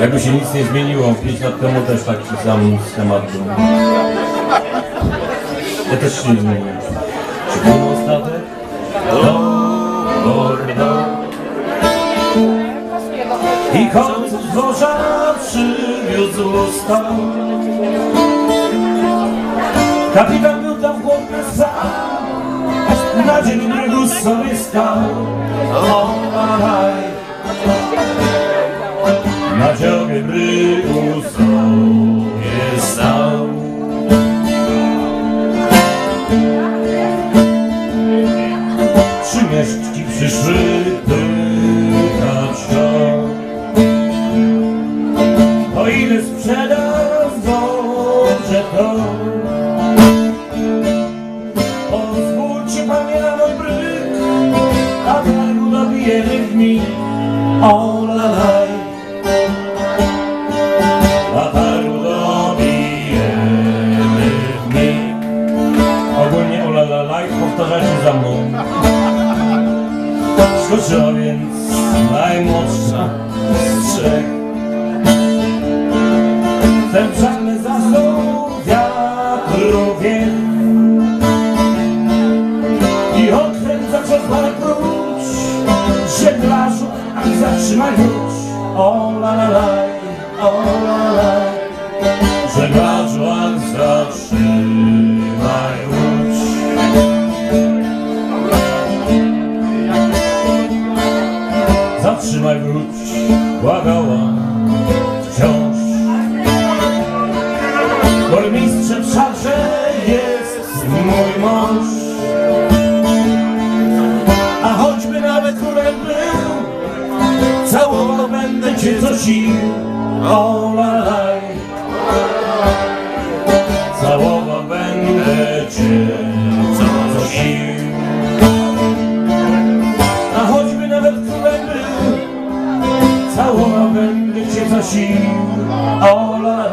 Jakby się nic nie zmieniło, 5 lat temu też taki sam schemat był. Ja też się nie zmieniłem. Czy był ostatek? Do Bordeaux. I końcu z morza przywiózł stan. Kapitan był tam chłopny sam, na dzień brzegu sobie stał. O, aj, na dziobie brygu sobie stał. Trzy mieszczki przyszły pytać go, o ile sprzeda dobrze to. Pozwólcie na dobry, a targu dobijemy w mig. O la laj. Powtarzajcie za mną. Skoczyła więc najmłodsza z trzech. Ten żadny zasnął wiatrowie i odkręca przez parę prócz żeglarzu, a zatrzymaj już. O la la la, o la la, żeglarzu, a zatrzymaj błagała wciąż. Burmistrzem wszakże jest mój mąż. A choćby nawet królem był, całował będę cię co sił. La la, będę cię co sił, ola